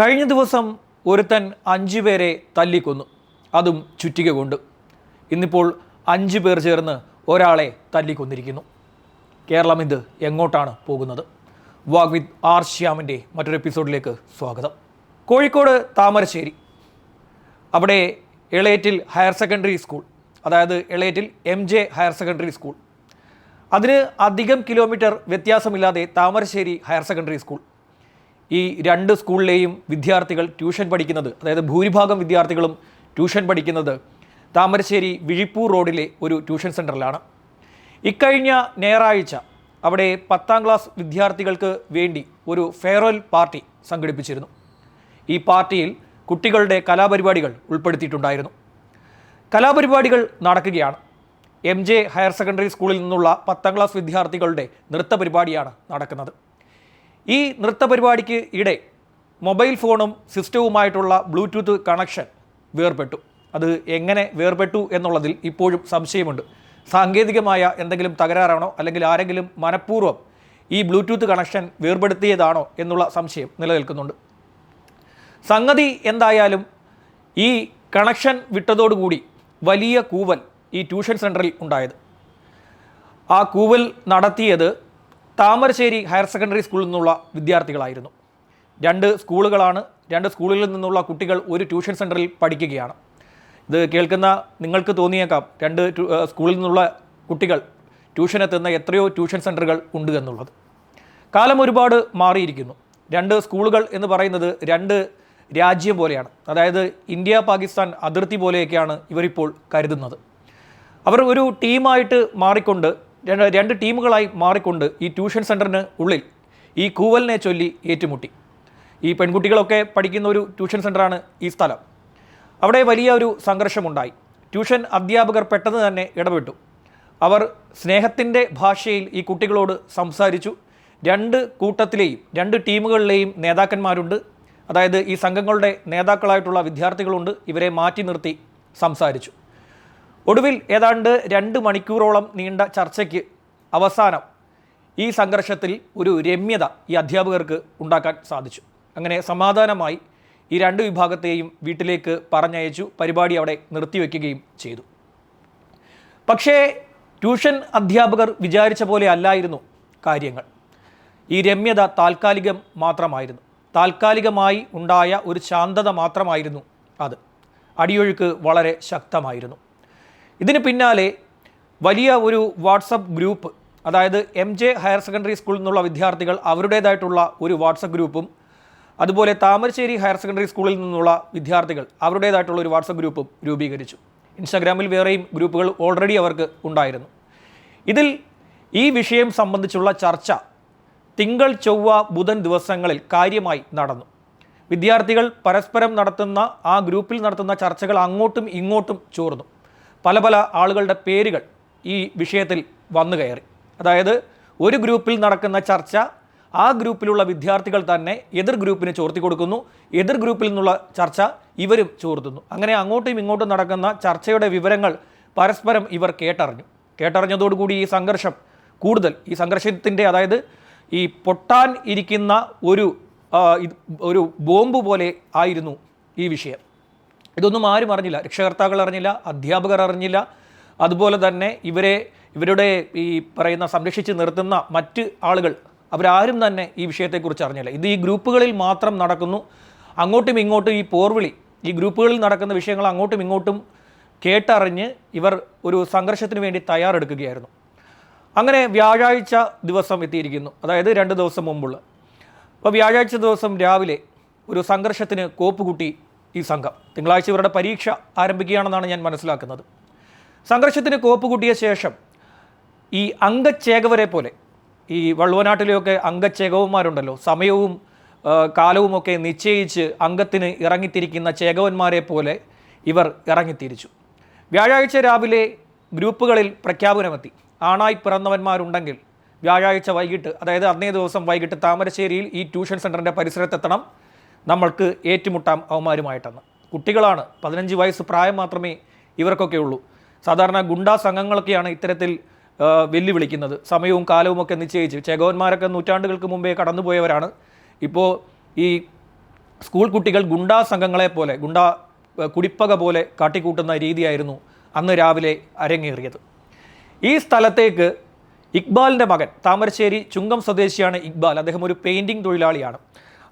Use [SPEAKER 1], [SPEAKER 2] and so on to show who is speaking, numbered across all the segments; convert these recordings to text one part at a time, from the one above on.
[SPEAKER 1] കഴിഞ്ഞ ദിവസം ഒരുത്തൻ അഞ്ചു പേരെ തല്ലിക്കൊന്നു. അതും ചുറ്റിക കൊണ്ട്. ഇന്നിപ്പോൾ അഞ്ചു പേർ ചേർന്ന് ഒരാളെ തല്ലിക്കൊന്നിരിക്കുന്നു. കേരളം ഇത് എങ്ങോട്ടാണ് പോകുന്നത്? വാഗ്വിത് ആർ ശ്യാമിന്റെ മറ്റൊരു എപ്പിസോഡിലേക്ക് സ്വാഗതം. കോഴിക്കോട് താമരശ്ശേരി. അവിടെ എളേറ്റിൽ ഹയർ സെക്കൻഡറി സ്കൂൾ. അതായത് Elettil M J higher secondary school. അതിന് അധികം കിലോമീറ്റർ വ്യത്യാസമില്ലാതെ താമരശ്ശേരി ഹയർ സെക്കൻഡറി സ്കൂൾ. ഈ രണ്ട് സ്കൂളിലെയും വിദ്യാർത്ഥികൾ ട്യൂഷൻ പഠിക്കുന്നത് അതായത് ഭൂരിഭാഗം വിദ്യാർത്ഥികളും ട്യൂഷൻ പഠിക്കുന്നത് താമരശ്ശേരി വിഴിപ്പൂർ റോഡിലെ ഒരു ട്യൂഷൻ സെന്ററിലാണ് ഇക്കഴിഞ്ഞ ഞായറാഴ്ച അവിടെ പത്താം ക്ലാസ് വിദ്യാർത്ഥികൾക്ക് വേണ്ടി ഒരു ഫെയർവെൽ പാർട്ടി സംഘടിപ്പിച്ചിരുന്നു. ഈ പാർട്ടിയിൽ കുട്ടികളുടെ കലാപരിപാടികൾ ഉൾപ്പെടുത്തിയിട്ടുണ്ടായിരുന്നു. കലാപരിപാടികൾ നടക്കുകയാണ്. എം ജെ ഹയർ സെക്കൻഡറി സ്കൂളിൽ നിന്നുള്ള പത്താം ക്ലാസ് വിദ്യാർത്ഥികളുടെ നൃത്ത പരിപാടിയാണ് നടക്കുന്നത്. ഈ നൃത്ത പരിപാടിക്ക് ഇടെ മൊബൈൽ ഫോണും സിസ്റ്റവുമായിട്ടുള്ള ബ്ലൂടൂത്ത് കണക്ഷൻ വേർപെട്ടു. അത് എങ്ങനെ വേർപെട്ടു എന്നുള്ളതിൽ ഇപ്പോഴും സംശയമുണ്ട്. സാങ്കേതികമായ എന്തെങ്കിലും തകരാറാണോ അല്ലെങ്കിൽ ആരെങ്കിലും മനഃപൂർവം ഈ ബ്ലൂടൂത്ത് കണക്ഷൻ വേർപെടുത്തിയതാണോ എന്നുള്ള സംശയം നിലനിൽക്കുന്നുണ്ട്. സംഗതി എന്തായാലും ഈ കണക്ഷൻ വിട്ടതോടുകൂടി വലിയ കൂവൽ ഈ ട്യൂഷൻ സെന്ററിൽ ഉണ്ടായത്. ആ കൂവൽ നടത്തിയത് താമരശ്ശേരി ഹയർ സെക്കൻഡറി സ്കൂളിൽ നിന്നുള്ള വിദ്യാർത്ഥികളായിരുന്നു. രണ്ട് സ്കൂളുകളാണ് രണ്ട് സ്കൂളുകളിൽ നിന്നുള്ള കുട്ടികൾ ഒരു ട്യൂഷൻ സെന്ററിൽ പഠിക്കുകയാണ്. ഇത് കേൾക്കുന്ന നിങ്ങൾക്ക് തോന്നിയേക്കാം രണ്ട് സ്കൂളിൽ നിന്നുള്ള കുട്ടികൾ ട്യൂഷൻ എത്തുന്ന എത്രയോ ട്യൂഷൻ സെന്ററുകൾ ഉണ്ട് എന്നുള്ളത്. കാലം ഒരുപാട് മാറിയിരിക്കുന്നു. രണ്ട് സ്കൂളുകൾ എന്ന് പറയുന്നത് രണ്ട് രാജ്യം പോലെയാണ്. അതായത് ഇന്ത്യ പാകിസ്ഥാൻ അതിർത്തി പോലെയൊക്കെയാണ് ഇവരിപ്പോൾ കരുതുന്നത്. അവർ ഒരു ടീമായിട്ട് മാറിക്കൊണ്ട് രണ്ട് ടീമുകളായി മാറിക്കൊണ്ട് ഈ ട്യൂഷൻ സെന്ററിന് ഉള്ളിൽ ഈ കൂവലിനെ ചൊല്ലി ഏറ്റുമുട്ടി. ഈ പെൺകുട്ടികളൊക്കെ പഠിക്കുന്ന ഒരു ട്യൂഷൻ സെന്ററാണ് ഈ സ്ഥലം. അവിടെ വലിയ ഒരു സംഘർഷമുണ്ടായി. ട്യൂഷൻ അധ്യാപകർ പെട്ടെന്ന് തന്നെ ഇടപെട്ടു. അവർ സ്നേഹത്തിന്റെ ഭാഷയിൽ ഈ കുട്ടികളോട് സംസാരിച്ചു. രണ്ട് കൂട്ടത്തിലെയും രണ്ട് ടീമുകളിലെയും നേതാക്കന്മാരുണ്ട്. അതായത് ഈ സംഘങ്ങളുടെ നേതാക്കളായിട്ടുള്ള വിദ്യാർത്ഥികളുണ്ട്. ഇവരെ മാറ്റി നിർത്തി സംസാരിച്ചു. ഒടുവിൽ ഏതാണ്ട് രണ്ട് മണിക്കൂറോളം നീണ്ട ചർച്ചയ്ക്ക് അവസാനം ഈ സംഘർഷത്തിൽ ഒരു രമ്യത ഈ അധ്യാപകർക്ക് ഉണ്ടാക്കാൻ സാധിച്ചു. അങ്ങനെ സമാധാനമായി ഈ രണ്ട് വിഭാഗത്തെയും വീട്ടിലേക്ക് പറഞ്ഞയച്ചു പരിപാടി അവിടെ നിർത്തിവെക്കുകയും ചെയ്തു. പക്ഷേ ട്യൂഷൻ അധ്യാപകർ വിചാരിച്ച പോലെ അല്ലായിരുന്നു കാര്യങ്ങൾ. ഈ രമ്യത താൽക്കാലികം മാത്രമായിരുന്നു. താൽക്കാലികമായി ഉണ്ടായ ഒരു ശാന്തത മാത്രമായിരുന്നു അത്. അടിയൊഴുക്ക് വളരെ ശക്തമായിരുന്നു. ഇതിന് പിന്നാലെ വലിയ ഒരു വാട്സപ്പ് ഗ്രൂപ്പ് അതായത് എം ജെ ഹയർ സെക്കൻഡറി സ്കൂളിൽ നിന്നുള്ള വിദ്യാർത്ഥികൾ അവരുടേതായിട്ടുള്ള ഒരു വാട്സപ്പ് ഗ്രൂപ്പും അതുപോലെ താമരശ്ശേരി ഹയർ സെക്കൻഡറി സ്കൂളിൽ നിന്നുള്ള വിദ്യാർത്ഥികൾ അവരുടേതായിട്ടുള്ള ഒരു വാട്സപ്പ് ഗ്രൂപ്പും രൂപീകരിച്ചു. ഇൻസ്റ്റാഗ്രാമിൽ വേറെയും ഗ്രൂപ്പുകൾ ഓൾറെഡി അവർക്ക് ഉണ്ടായിരുന്നു. ഇതിൽ ഈ വിഷയം സംബന്ധിച്ചുള്ള ചർച്ച തിങ്കൾ ചൊവ്വ ബുധൻ ദിവസങ്ങളിൽ കാര്യമായി നടന്നു. വിദ്യാർത്ഥികൾ പരസ്പരം നടത്തുന്ന ആ ഗ്രൂപ്പിൽ നടത്തുന്ന ചർച്ചകൾ അങ്ങോട്ടും ഇങ്ങോട്ടും ചോർന്നു. പല പല ആളുകളുടെ പേരുകൾ ഈ വിഷയത്തിൽ വന്നു കയറി. അതായത് ഒരു ഗ്രൂപ്പിൽ നടക്കുന്ന ചർച്ച ആ ഗ്രൂപ്പിലുള്ള വിദ്യാർത്ഥികൾ തന്നെ എതിർ ഗ്രൂപ്പിന് ചോർത്തി കൊടുക്കുന്നു. എതിർ ഗ്രൂപ്പിൽ നിന്നുള്ള ചർച്ച ഇവരും ചോർത്തുന്നു. അങ്ങനെ അങ്ങോട്ടും ഇങ്ങോട്ടും നടക്കുന്ന ചർച്ചയുടെ വിവരങ്ങൾ പരസ്പരം ഇവർ കേട്ടറിഞ്ഞു. കേട്ടറിഞ്ഞതോടുകൂടി ഈ സംഘർഷം കൂടുതൽ. ഈ സംഘർഷത്തിന്റെ അതായത് ഈ പൊട്ടാൻ ഇരിക്കുന്ന ഒരു ഒരു ബോംബ് പോലെ ആയിരുന്നു ഈ വിഷയം. ഇതൊന്നും ആരും അറിഞ്ഞില്ല. രക്ഷകർത്താക്കൾ അറിഞ്ഞില്ല അധ്യാപകർ അറിഞ്ഞില്ല. അതുപോലെ തന്നെ ഇവരെ ഇവരുടെ ഈ പറയുന്ന സംരക്ഷിച്ച് നിർത്തുന്ന മറ്റ് ആളുകൾ അവരാരും തന്നെ ഈ വിഷയത്തെക്കുറിച്ച് അറിഞ്ഞില്ല. ഇത് ഈ ഗ്രൂപ്പുകളിൽ മാത്രം നടക്കുന്നു. അങ്ങോട്ടും ഇങ്ങോട്ടും ഈ പോർവിളി ഈ ഗ്രൂപ്പുകളിൽ നടക്കുന്ന വിഷയങ്ങൾ അങ്ങോട്ടും ഇങ്ങോട്ടും കേട്ടറിഞ്ഞ് ഇവർ ഒരു സംഘർഷത്തിന് വേണ്ടി തയ്യാറെടുക്കുകയായിരുന്നു. അങ്ങനെ വ്യാഴാഴ്ച ദിവസം എത്തിയിരിക്കുന്നു. അതായത് രണ്ട് ദിവസം മുമ്പുള്ള. അപ്പോൾ വ്യാഴാഴ്ച ദിവസം രാവിലെ ഒരു സംഘർഷത്തിന് കോപ്പുകൂട്ടി ഈ സംഘം. തിങ്കളാഴ്ച ഇവരുടെ പരീക്ഷ ആരംഭിക്കുകയാണെന്നാണ് ഞാൻ മനസ്സിലാക്കുന്നത്. സംഘർഷത്തിന് കോപ്പ് കൂട്ടിയ ശേഷം ഈ അംഗച്ചേകവരെ പോലെ ഈ വള്ളുവനാട്ടിലെയൊക്കെ അംഗച്ചേകവന്മാരുണ്ടല്ലോ സമയവും കാലവും കാലവുമൊക്കെ നിശ്ചയിച്ച് അംഗത്തിന് ഇറങ്ങിത്തിരിക്കുന്ന ചേകവന്മാരെ പോലെ ഇവർ ഇറങ്ങിത്തിരിച്ചു. വ്യാഴാഴ്ച രാവിലെ ഗ്രൂപ്പുകളിൽ പ്രഖ്യാപനമെത്തി. ആണായി പിറന്നവന്മാരുണ്ടെങ്കിൽ വ്യാഴാഴ്ച വൈകിട്ട് അതായത് അന്നേ ദിവസം വൈകിട്ട് താമരശ്ശേരിയിൽ ഈ ട്യൂഷൻ സെന്ററിന്റെ പരിസരത്തെത്തണം. നമ്മൾക്ക് ഏറ്റുമുട്ടാം അവന്മാരുമായിട്ടെന്ന്. കുട്ടികളാണ് പതിനഞ്ച് വയസ്സ് പ്രായം മാത്രമേ ഇവർക്കൊക്കെ ഉള്ളൂ സാധാരണ ഗുണ്ടാ സംഘങ്ങളൊക്കെയാണ് ഇത്തരത്തിൽ വെല്ലുവിളിക്കുന്നത്. സമയവും കാലവും ഒക്കെ നിശ്ചയിച്ച് ചേകവന്മാരൊക്കെ നൂറ്റാണ്ടുകൾക്ക് മുമ്പേ കടന്നുപോയവരാണ്. ഇപ്പോൾ ഈ സ്കൂൾ കുട്ടികൾ ഗുണ്ടാ സംഘങ്ങളെ പോലെ ഗുണ്ടാ കുടിപ്പക പോലെ കാട്ടിക്കൂട്ടുന്ന രീതിയായിരുന്നു അന്ന് രാവിലെ അരങ്ങേറിയത്. ഈ സ്ഥലത്തേക്ക് ഇക്ബാലിന്റെ മകൻ താമരശ്ശേരി ചുങ്കം സ്വദേശിയാണ് ഇക്ബാൽ. അദ്ദേഹം ഒരു പെയിന്റിംഗ് തൊഴിലാളിയാണ്.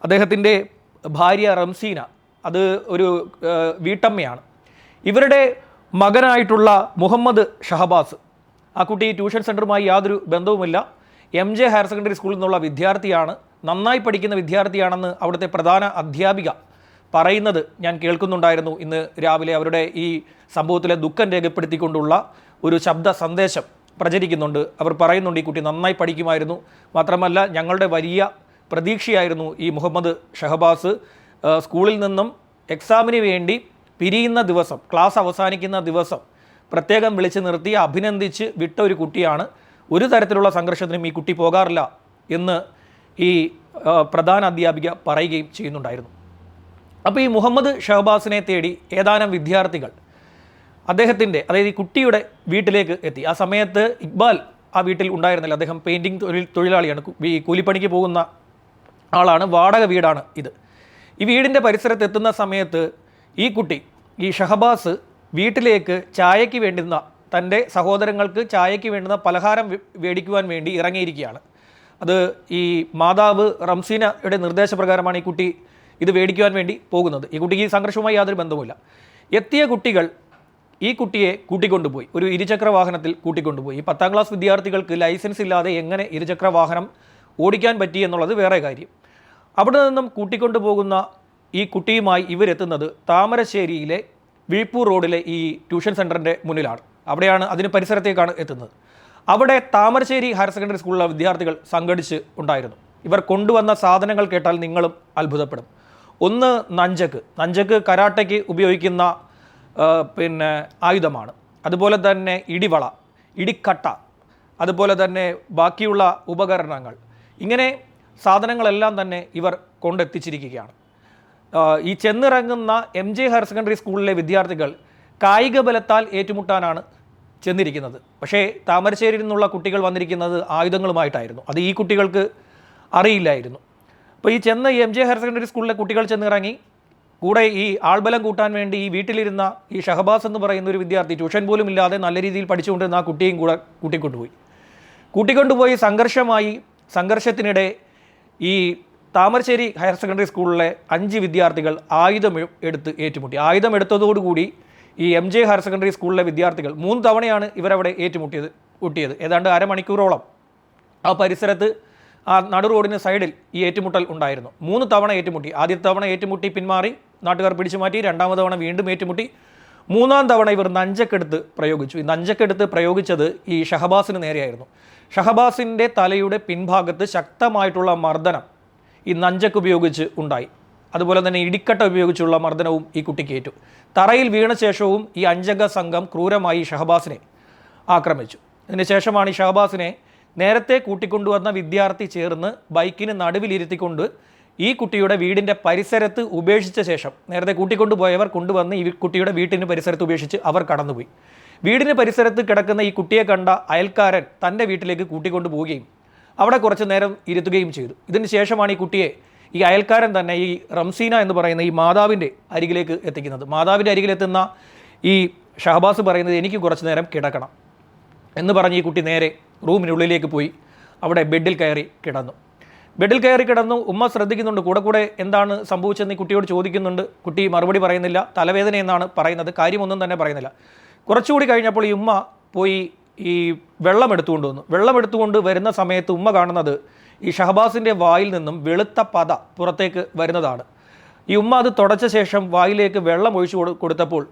[SPEAKER 1] അദ്ദേഹത്തിന്റെ ഭാര്യ റംസീന അത് ഒരു വീട്ടമ്മയാണ്. ഇവരുടെ മകനായിട്ടുള്ള മുഹമ്മദ് ഷഹബാസ് ആ കുട്ടി ട്യൂഷൻ സെന്ററുമായി യാതൊരു ബന്ധവുമില്ല. എം ജെ ഹയർ സെക്കൻഡറി സ്കൂളിൽ നിന്നുള്ള വിദ്യാർത്ഥിയാണ്. നന്നായി പഠിക്കുന്ന വിദ്യാർത്ഥിയാണെന്ന് അവിടുത്തെ പ്രധാന അധ്യാപിക പറയുന്നത് ഞാൻ കേൾക്കുന്നുണ്ടായിരുന്നു ഇന്ന് രാവിലെ. അവരുടെ ഈ സംഭവത്തിലെ ദുഃഖം രേഖപ്പെടുത്തിക്കൊണ്ടുള്ള ഒരു ശബ്ദ സന്ദേശം പ്രചരിക്കുന്നുണ്ട്. അവർ പറയുന്നുണ്ട് ഈ കുട്ടി നന്നായി പഠിക്കുമായിരുന്നു. മാത്രമല്ല ഞങ്ങളുടെ വലിയ പ്രതീക്ഷയായിരുന്നു ഈ മുഹമ്മദ് ഷഹബാസ് സ്കൂളിൽ നിന്നും എക്സാമിന് വേണ്ടി പിരിയുന്ന ദിവസം ക്ലാസ് അവസാനിക്കുന്ന ദിവസം പ്രത്യേകം വിളിച്ചു നിർത്തി അഭിനന്ദിച്ച് വിട്ട ഒരു കുട്ടിയാണ്. ഒരു തരത്തിലുള്ള സംഘർഷത്തിനും ഈ കുട്ടി പോകാറില്ല എന്ന് ഈ പ്രധാന അധ്യാപിക പറയുകയും ചെയ്യുന്നുണ്ടായിരുന്നു. അപ്പോൾ ഈ മുഹമ്മദ് ഷഹബാസിനെ തേടി ഏതാനും വിദ്യാർത്ഥികൾ അദ്ദേഹത്തിന്റെ അതായത് ഈ കുട്ടിയുടെ വീട്ടിലേക്ക് എത്തി. ആ സമയത്ത് ഇക്ബാൽ ആ വീട്ടിൽ ഉണ്ടായിരുന്നില്ല. അദ്ദേഹം പെയിന്റിങ് തൊഴിൽ തൊഴിലാളിയാണ്. ഈ കൂലിപ്പണിക്ക് പോകുന്ന ആളാണ് വാടക വീടാണ് ഇത്. ഈ വീടിന്റെ പരിസരത്ത് എത്തുന്ന സമയത്ത് ഈ കുട്ടി ഈ ഷഹബാസ് വീട്ടിലേക്ക് ചായയ്ക്ക് വേണ്ടുന്ന തന്റെ സഹോദരങ്ങൾക്ക് ചായയ്ക്ക് വേണ്ടുന്ന പലഹാരം മേടിക്കുവാൻ വേണ്ടി ഇറങ്ങിയിരിക്കുകയാണ്. അത് ഈ മാതാവ് റംസീനയുടെ നിർദ്ദേശപ്രകാരമാണ് ഈ കുട്ടി ഇത് മേടിക്കുവാൻ വേണ്ടി പോകുന്നത്. ഈ കുട്ടിക്ക് ഈ സംഘർഷവുമായി യാതൊരു ബന്ധവുമില്ല. എത്തിയ കുട്ടികൾ ഈ കുട്ടിയെ കൂട്ടിക്കൊണ്ടുപോയി. ഒരു ഇരുചക്ര വാഹനത്തിൽ കൂട്ടിക്കൊണ്ടുപോയി. ഈ പത്താം ക്ലാസ് വിദ്യാർത്ഥികൾക്ക് ലൈസൻസ് ഇല്ലാതെ എങ്ങനെ ഇരുചക്ര വാഹനം ഓടിക്കാൻ പറ്റി എന്നുള്ളത് വേറെ കാര്യം. അവിടെ നിന്നും കൂട്ടിക്കൊണ്ടു പോകുന്ന ഈ കുട്ടിയുമായി ഇവരെത്തുന്നത് താമരശ്ശേരിയിലെ വിഴിപ്പൂർ റോഡിലെ ഈ ട്യൂഷൻ സെന്ററിന്റെ മുന്നിലാണ്. അവിടെയാണ് അതിന് പരിസരത്തേക്കാണ് എത്തുന്നത്. അവിടെ താമരശ്ശേരി ഹയർ സെക്കൻഡറി സ്കൂളിലെ വിദ്യാർത്ഥികൾ സംഘടിച്ച് ഉണ്ടായിരുന്നു. ഇവർ കൊണ്ടുവന്ന സാധനങ്ങൾ കേട്ടാൽ നിങ്ങളും അത്ഭുതപ്പെടും. ഒന്ന് നഞ്ചക്ക്. നഞ്ചക്ക് കരാട്ടയ്ക്ക് ഉപയോഗിക്കുന്ന പിന്നെ ആയുധമാണ്. അതുപോലെ തന്നെ ഇടിവള ഇടിക്കട്ട അതുപോലെ തന്നെ ബാക്കിയുള്ള ഉപകരണങ്ങൾ. ഇങ്ങനെ സാധനങ്ങളെല്ലാം തന്നെ ഇവർ കൊണ്ടെത്തിച്ചിരിക്കുകയാണ്. ഈ ചെന്നിറങ്ങുന്ന എം ജെ ഹയർ സെക്കൻഡറി സ്കൂളിലെ വിദ്യാർത്ഥികൾ കായിക ബലത്താൽ ഏറ്റുമുട്ടാനാണ് ചെന്നിരിക്കുന്നത്. പക്ഷേ താമരശ്ശേരിയിൽ നിന്നുള്ള കുട്ടികൾ വന്നിരിക്കുന്നത് ആയുധങ്ങളുമായിട്ടായിരുന്നു. അത് ഈ കുട്ടികൾക്ക് അറിയില്ലായിരുന്നു. അപ്പോൾ ഈ ചെന്ന എം ജെ ഹയർ സെക്കൻഡറി സ്കൂളിലെ കുട്ടികൾ ചെന്നിറങ്ങി. കൂടെ ഈ ആൾബലം കൂട്ടാൻ വേണ്ടി ഈ വീട്ടിലിരുന്ന ഈ ഷഹബാസ് എന്ന് പറയുന്ന ഒരു വിദ്യാർത്ഥി ട്യൂഷൻ പോലും ഇല്ലാതെ നല്ല രീതിയിൽ പഠിച്ചുകൊണ്ടിരുന്ന ആ കുട്ടിയും കൂടെ കൂട്ടിക്കൊണ്ടുപോയി. കൂട്ടിക്കൊണ്ടുപോയി സംഘർഷമായി സംഘർഷത്തിനിടെ ഈ താമരശ്ശേരി ഹയർ സെക്കൻഡറി സ്കൂളിലെ അഞ്ച് വിദ്യാർത്ഥികൾ ആയുധം എടുത്ത് ഏറ്റുമുട്ടി. ആയുധം എടുത്തതോടുകൂടി ഈ എം ജെ ഹയർ സെക്കൻഡറി സ്കൂളിലെ വിദ്യാർത്ഥികൾ മൂന്ന് തവണയാണ് ഇവരവിടെ ഏറ്റുമുട്ടിയത് ഒട്ടിയത്. ഏതാണ്ട് അരമണിക്കൂറോളം ആ പരിസരത്ത് ആ നടു റോഡിന് സൈഡിൽ ഈ ഏറ്റുമുട്ടൽ ഉണ്ടായിരുന്നു. മൂന്ന് തവണ ഏറ്റുമുട്ടി. ആദ്യത്തെ തവണ ഏറ്റുമുട്ടി പിന്മാറി നാട്ടുകാർ പിടിച്ചു മാറ്റി രണ്ടാമത് തവണ വീണ്ടും ഏറ്റുമുട്ടി. മൂന്നാം തവണ ഇവർ നഞ്ചക്കെടുത്ത് പ്രയോഗിച്ചു. ഈ നഞ്ചക്കെടുത്ത് പ്രയോഗിച്ചത് ഈ ഷഹബാസിന് നേരെയായിരുന്നു. ഷഹബാസിന്റെ തലയുടെ പിൻഭാഗത്ത് ശക്തമായിട്ടുള്ള മർദ്ദനം ഈ നഞ്ചക്ക് ഉപയോഗിച്ച് ഉണ്ടായി. അതുപോലെ തന്നെ ഇടിക്കട്ട ഉപയോഗിച്ചുള്ള മർദ്ദനവും ഈ കുട്ടിക്ക് ഏറ്റു തറയിൽ വീണ ശേഷവും ഈ അഞ്ചംഗ സംഘം ക്രൂരമായി ഷഹബാസിനെ ആക്രമിച്ചു. അതിനുശേഷമാണ് ഈ ഷഹബാസിനെ നേരത്തെ കൂട്ടിക്കൊണ്ടുവന്ന വിദ്യാർത്ഥി ചേർന്ന് ബൈക്കിന് നടുവിലിരുത്തിക്കൊണ്ട് ഈ കുട്ടിയുടെ വീടിന്റെ പരിസരത്ത് ഉപേക്ഷിച്ച ശേഷം നേരത്തെ കൂട്ടിക്കൊണ്ടുപോയവർ കൊണ്ടുവന്ന് ഈ കുട്ടിയുടെ വീട്ടിന് പരിസരത്ത് ഉപേക്ഷിച്ച് അവർ കടന്നുപോയി. വീടിന് പരിസരത്ത് കിടക്കുന്ന ഈ കുട്ടിയെ കണ്ട അയൽക്കാരൻ തന്റെ വീട്ടിലേക്ക് കൂട്ടിക്കൊണ്ടു പോവുകയും അവിടെ കുറച്ച് നേരം ഇരുത്തുകയും ചെയ്തു. ഇതിന് ശേഷമാണ് ഈ കുട്ടിയെ ഈ അയൽക്കാരൻ തന്നെ ഈ റംസീന എന്ന് പറയുന്ന ഈ മാതാവിന്റെ അരികിലേക്ക് എത്തിക്കുന്നത്. മാതാവിന്റെ അരികിലെത്തുന്ന ഈ ഷഹബാസ് പറയുന്നത് എനിക്ക് കുറച്ച് നേരം കിടക്കണം എന്ന് പറഞ്ഞ് ഈ കുട്ടി നേരെ റൂമിനുള്ളിലേക്ക് പോയി അവിടെ ബെഡിൽ കയറി കിടന്നു. ബെഡിൽ കയറി കിടന്നു. ഉമ്മ ശ്രദ്ധിക്കുന്നുണ്ട്. കൂടെ കൂടെ എന്താണ് സംഭവിച്ചതെന്ന് കുട്ടിയോട് ചോദിക്കുന്നുണ്ട്. കുട്ടി മറുപടി പറയുന്നില്ല. തലവേദന എന്നാണ് പറയുന്നത്. കാര്യമൊന്നും തന്നെ പറയുന്നില്ല. കുറച്ചുകൂടി കഴിഞ്ഞപ്പോൾ ഈ ഉമ്മ പോയി ഈ വെള്ളം എടുത്തുകൊണ്ട് വന്നു. വെള്ളം എടുത്തുകൊണ്ട് വരുന്ന സമയത്ത് ഉമ്മ കാണുന്നത് ഈ ഷഹബാസിന്റെ വായിൽ നിന്നും വെളുത്ത പത പുറത്തേക്ക് വരുന്നതാണ്. ഈ ഉമ്മ അത് തുടച്ച ശേഷം വായിലേക്ക് വെള്ളം ഒഴിച്ചു കൊടു- കൊടുത്തപ്പോൾ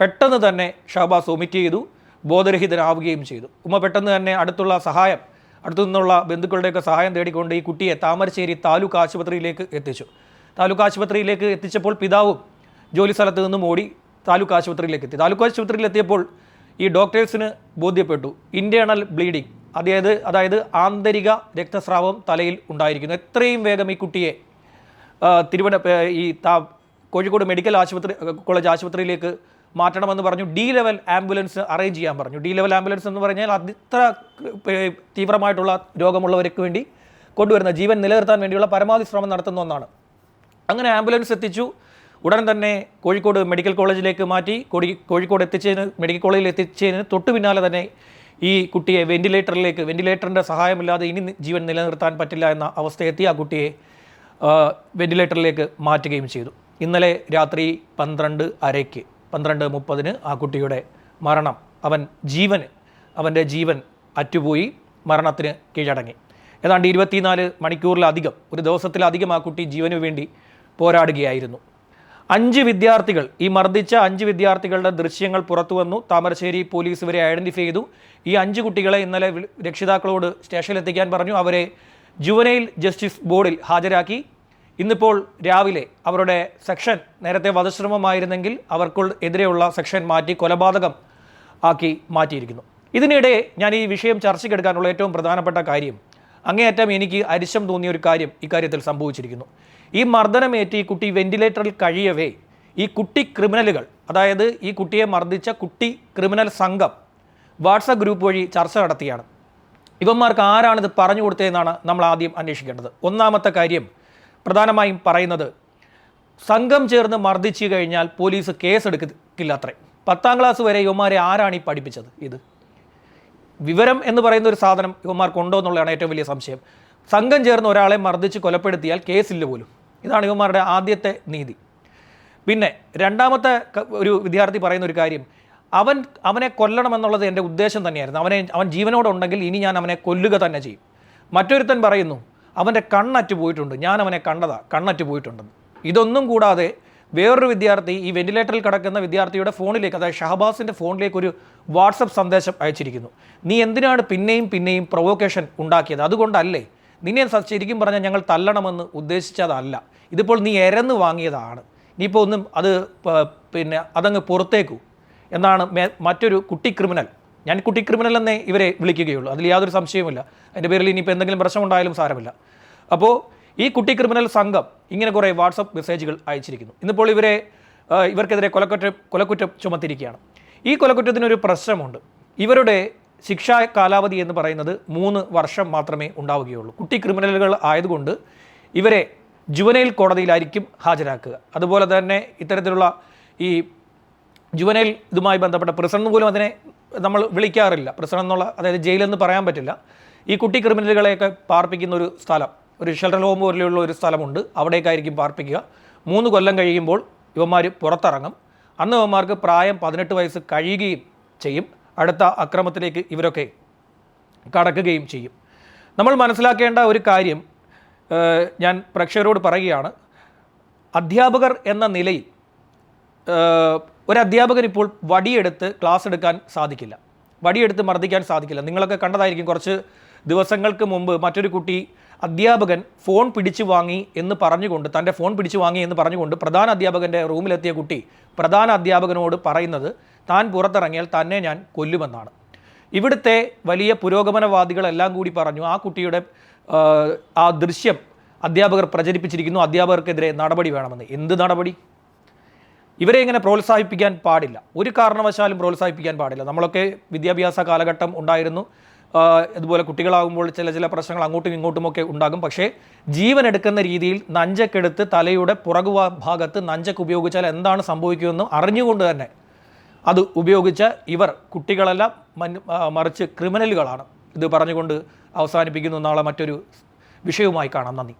[SPEAKER 1] പെട്ടെന്ന് തന്നെ ഷഹബാസ് ഒമിറ്റ് ചെയ്തു ബോധരഹിതനാവുകയും ചെയ്തു. ഉമ്മ പെട്ടെന്ന് തന്നെ അടുത്തുള്ള സഹായം അടുത്തു നിന്നുള്ള ബന്ധുക്കളുടെയൊക്കെ സഹായം തേടിക്കൊണ്ട് ഈ കുട്ടിയെ താമരശ്ശേരി താലൂക്ക് ആശുപത്രിയിലേക്ക് എത്തിച്ചു. താലൂക്ക് ആശുപത്രിയിലേക്ക് എത്തിച്ചപ്പോൾ പിതാവും ജോലി സ്ഥലത്ത് നിന്നും ഓടി താലൂക്ക് ആശുപത്രിയിലേക്ക് എത്തി താലൂക്ക് ആശുപത്രിയിൽ എത്തിയപ്പോൾ ഈ ഡോക്ടേഴ്സിന് ബോധ്യപ്പെട്ടു. ഇന്റേണൽ ബ്ലീഡിങ് അതായത് അതായത് ആന്തരിക രക്തസ്രാവം തലയിൽ ഉണ്ടായിരിക്കുന്നു. എത്രയും വേഗം ഈ കുട്ടിയെ തിരുവന ഈ താ കോഴിക്കോട് മെഡിക്കൽ ആശുപത്രി കോളേജ് ആശുപത്രിയിലേക്ക് മാറ്റണമെന്ന് പറഞ്ഞു. ഡി ലെവൽ ആംബുലൻസ് അറേഞ്ച് ചെയ്യാൻ പറഞ്ഞു. ഡി ലെവൽ ആംബുലൻസ് എന്ന് പറഞ്ഞാൽ അതിത്ര തീവ്രമായിട്ടുള്ള രോഗമുള്ളവർക്ക് വേണ്ടി കൊണ്ടുവരുന്ന ജീവൻ നിലനിർത്താൻ വേണ്ടിയുള്ള പരമാവധി ശ്രമം നടത്തുന്ന ഒന്നാണ്. അങ്ങനെ ആംബുലൻസ് എത്തിച്ചു. ഉടൻ തന്നെ കോഴിക്കോട് മെഡിക്കൽ കോളേജിലേക്ക് മാറ്റി കോഴി കോഴിക്കോട് എത്തിച്ചതിന് മെഡിക്കൽ കോളേജിൽ എത്തിച്ചതിന് തൊട്ടു പിന്നാലെ തന്നെ ഈ കുട്ടിയെ വെന്റിലേറ്ററിലേക്ക് വെന്റിലേറ്ററിന്റെ സഹായമില്ലാതെ ഇനി ജീവൻ നിലനിർത്താൻ പറ്റില്ല എന്ന അവസ്ഥയെത്തി ആ കുട്ടിയെ വെന്റിലേറ്ററിലേക്ക് മാറ്റുകയും ചെയ്തു. ഇന്നലെ രാത്രി പന്ത്രണ്ട് അരയ്ക്ക് പന്ത്രണ്ട് മുപ്പതിന് ആ കുട്ടിയുടെ മരണം. അവൻ ജീവന് അവന്റെ ജീവൻ അറ്റുപോയി മരണത്തിന് കീഴടങ്ങി. ഏതാണ്ട് ഇരുപത്തിനാല് മണിക്കൂറിലധികം ഒരു ദിവസത്തിലധികം ആ കുട്ടി ജീവനു വേണ്ടി പോരാടുകയായിരുന്നു. അഞ്ച് വിദ്യാർത്ഥികൾ ഈ മർദ്ദിച്ച അഞ്ച് വിദ്യാർത്ഥികളുടെ ദൃശ്യങ്ങൾ പുറത്തു വന്നു. താമരശ്ശേരി പോലീസ് ഇവരെ ഐഡന്റിഫൈ ചെയ്തു. ഈ അഞ്ച് കുട്ടികളെ ഇന്നലെ രക്ഷിതാക്കളോട് സ്റ്റേഷനിൽ എത്തിക്കാൻ പറഞ്ഞു. അവരെ ജുവനൈൽ ജസ്റ്റിസ് ബോർഡിൽ ഹാജരാക്കി. ഇന്നിപ്പോൾ രാവിലെ അവരുടെ സെക്ഷൻ നേരത്തെ വധശ്രമമായിരുന്നെങ്കിൽ അവർക്ക് എതിരെയുള്ള സെക്ഷൻ മാറ്റി കൊലപാതകം ആക്കി മാറ്റിയിരിക്കുന്നു. ഇതിനിടെ ഞാൻ ഈ വിഷയം ചർച്ചയ്ക്കെടുക്കാനുള്ള ഏറ്റവും പ്രധാനപ്പെട്ട കാര്യം അങ്ങേയറ്റം എനിക്ക് അരിശം തോന്നിയ ഒരു കാര്യം ഇക്കാര്യത്തിൽ സംഭവിച്ചിരിക്കുന്നു. ഈ മർദ്ദനമേറ്റ് ഈ കുട്ടി വെന്റിലേറ്ററിൽ കഴിയവേ ഈ കുട്ടി ക്രിമിനലുകൾ അതായത് ഈ കുട്ടിയെ മർദ്ദിച്ച കുട്ടി ക്രിമിനൽ സംഘം വാട്സപ്പ് ഗ്രൂപ്പ് വഴി ചർച്ച നടത്തിയാണ്. ഇവന്മാർക്ക് ആരാണിത് പറഞ്ഞു കൊടുത്തതെന്നാണ് നമ്മൾ ആദ്യം അന്വേഷിക്കേണ്ടത്. ഒന്നാമത്തെ കാര്യം പ്രധാനമായും പറയുന്നത് സംഘം ചേർന്ന് മർദ്ദിച്ചു കഴിഞ്ഞാൽ പോലീസ് കേസെടുക്കില്ല അത്രേ പത്താം ക്ലാസ് വരെ ഇവന്മാരെ ആരാണ് ഈ പഠിപ്പിച്ചത് ഇത്? വിവരം എന്ന് പറയുന്ന ഒരു സാധനം ഇവന്മാർക്കുണ്ടോ എന്നുള്ളതാണ് ഏറ്റവും വലിയ സംശയം. സംഘം ചേർന്ന് ഒരാളെ മർദ്ദിച്ച് കൊലപ്പെടുത്തിയാൽ കേസില്ല പോലും. ഇതാണ് ഇവന്മാരുടെ ആദ്യത്തെ നീതി. പിന്നെ രണ്ടാമത്തെ ഒരു വിദ്യാർത്ഥി പറയുന്ന ഒരു കാര്യം. അവൻ അവനെ കൊല്ലണമെന്നുള്ളത് എന്റെ ഉദ്ദേശം തന്നെയായിരുന്നു. അവനെ അവൻ ജീവനോടുണ്ടെങ്കിൽ ഇനി ഞാൻ അവനെ കൊല്ലുക തന്നെ ചെയ്യും. മറ്റൊരുത്തൻ പറയുന്നു അവന്റെ കണ്ണറ്റ് പോയിട്ടുണ്ട്. ഞാൻ അവനെ കണ്ടതാ കണ്ണറ്റ് പോയിട്ടുണ്ടെന്ന്. ഇതൊന്നും കൂടാതെ വേറൊരു വിദ്യാർത്ഥി ഈ വെന്റിലേറ്ററിൽ കിടക്കുന്ന വിദ്യാർത്ഥിയുടെ ഫോണിലേക്ക് അതായത് ഷഹബാസിന്റെ ഫോണിലേക്ക് ഒരു വാട്സപ്പ് സന്ദേശം അയച്ചിരിക്കുന്നു. നീ എന്തിനാണ് പിന്നെയും പിന്നെയും പ്രൊവോക്കേഷൻ ഉണ്ടാക്കിയത്? അതുകൊണ്ടല്ലേ നിന്നെ ശരിക്കും പറഞ്ഞാൽ ഞങ്ങൾ തല്ലണമെന്ന് ഉദ്ദേശിച്ചതല്ല. ഇതിപ്പോൾ നീ എരന്ന് വാങ്ങിയതാണ്. ഇനിയിപ്പോൾ ഒന്നും അത് പിന്നെ അതങ്ങ് പുറത്തേക്കു എന്നാണ് മറ്റൊരു കുട്ടി ക്രിമിനൽ. ഞാൻ കുട്ടി ക്രിമിനൽ എന്നേ ഇവരെ വിളിക്കുകയുള്ളൂ. അതിൽ യാതൊരു സംശയവുമില്ല. അതിന്റെ പേരിൽ ഇനിയിപ്പോൾ എന്തെങ്കിലും പ്രശ്നമുണ്ടായാലും സാരമില്ല. അപ്പോൾ ഈ കുട്ടി ക്രിമിനൽ സംഘം ഇങ്ങനെ കുറേ വാട്സപ്പ് മെസ്സേജുകൾ അയച്ചിരിക്കുന്നു. ഇന്നിപ്പോൾ ഇവരെ ഇവർക്കെതിരെ കൊലക്കുറ്റം കൊലക്കുറ്റം ചുമത്തിരിക്കുകയാണ്. ഈ കൊലക്കുറ്റത്തിനൊരു പ്രശ്നമുണ്ട്. ഇവരുടെ ശിക്ഷാ കാലാവധി എന്ന് പറയുന്നത് മൂന്ന് വർഷം മാത്രമേ ഉണ്ടാവുകയുള്ളൂ. കുട്ടി ക്രിമിനലുകൾ ആയതുകൊണ്ട് ഇവരെ ജുവനൈൽ കോടതിയിലായിരിക്കും ഹാജരാക്കുക. അതുപോലെ തന്നെ ഇത്തരത്തിലുള്ള ഈ ജുവനൈൽ ഇതുമായി ബന്ധപ്പെട്ട പ്രിസൺ പോലും അതിനെ നമ്മൾ വിളിക്കാറില്ല. പ്രിസൺ എന്നുള്ള അതായത് ജയിലെന്ന് പറയാൻ പറ്റില്ല. ഈ കുട്ടി ക്രിമിനലുകളെയൊക്കെ പാർപ്പിക്കുന്ന ഒരു സ്ഥലം ഒരു ഷെൽട്ടർ ഹോം പോലെയുള്ള ഒരു സ്ഥലമുണ്ട്. അവിടേക്കായിരിക്കും പാർപ്പിക്കുക. മൂന്ന് കൊല്ലം കഴിയുമ്പോൾ ഇവന്മാർ പുറത്തിറങ്ങും. അന്ന് ഇവന്മാർക്ക് പ്രായം പതിനെട്ട് വയസ്സ് കഴിയുകയും ചെയ്യും. അടുത്ത അക്രമത്തിലേക്ക് ഇവരൊക്കെ കടക്കുകയും ചെയ്യും. നമ്മൾ മനസ്സിലാക്കേണ്ട ഒരു കാര്യം ഞാൻ പ്രേക്ഷകരോട് പറയുകയാണ്. അധ്യാപകർ എന്ന നിലയിൽ ഒരു അധ്യാപകൻ ഇപ്പോൾ വടിയെടുത്ത് ക്ലാസ് എടുക്കാൻ സാധിക്കില്ല. വടിയെടുത്ത് മർദ്ദിക്കാൻ സാധിക്കില്ല. നിങ്ങളൊക്കെ കണ്ടതായിരിക്കും കുറച്ച് ദിവസങ്ങൾക്ക് മുമ്പ് മറ്റൊരു കുട്ടി അധ്യാപകൻ ഫോൺ പിടിച്ചു വാങ്ങി എന്ന് പറഞ്ഞുകൊണ്ട് തന്റെ ഫോൺ പിടിച്ചു വാങ്ങി എന്ന് പറഞ്ഞുകൊണ്ട് പ്രധാന അധ്യാപകന്റെ റൂമിലെത്തിയ കുട്ടി പ്രധാന അധ്യാപകനോട് പറയുന്നത് താൻ പുറത്തിറങ്ങിയാൽ തന്നെ ഞാൻ കൊല്ലുമെന്നാണ്. ഇവിടുത്തെ വലിയ പുരോഗമനവാദികളെല്ലാം കൂടി പറഞ്ഞു ആ കുട്ടിയുടെ ആ, ദൃശ്യം അധ്യാപകർ പ്രചരിപ്പിച്ചിരിക്കുന്നു അധ്യാപകർക്കെതിരെ നടപടി വേണമെന്ന്. എന്ത് നടപടി? ഇവരെ ഇങ്ങനെ പ്രോത്സാഹിപ്പിക്കാൻ പാടില്ല. ഒരു കാരണവശാലും പ്രോത്സാഹിപ്പിക്കാൻ പാടില്ല. നമ്മളൊക്കെ വിദ്യാഭ്യാസ കാലഘട്ടം ഉണ്ടായിരുന്നു. ആ, ഇതുപോലെ കുട്ടികളാകുമ്പോൾ ചില ചില പ്രശ്നങ്ങൾ അങ്ങോട്ടും ഇങ്ങോട്ടുമൊക്കെ ഉണ്ടാകും. പക്ഷേ ജീവൻ എടുക്കുന്ന രീതിയിൽ നഞ്ചക്കെടുത്ത് തലയുടെ പുറകു ഭാഗത്ത് നഞ്ചക്ക് ഉപയോഗിച്ചാൽ എന്താണ് സംഭവിക്കുമെന്ന് അറിഞ്ഞുകൊണ്ട് തന്നെ അത് ഉപയോഗിച്ച ഇവർ കുട്ടികളെല്ലാം മറിച്ച് ക്രിമിനലുകളാണ്. ഇത് പറഞ്ഞുകൊണ്ട് അവസാനിപ്പിക്കുന്നു. നാളെ മറ്റൊരു വിഷയവുമായി കാണാം. നന്ദി.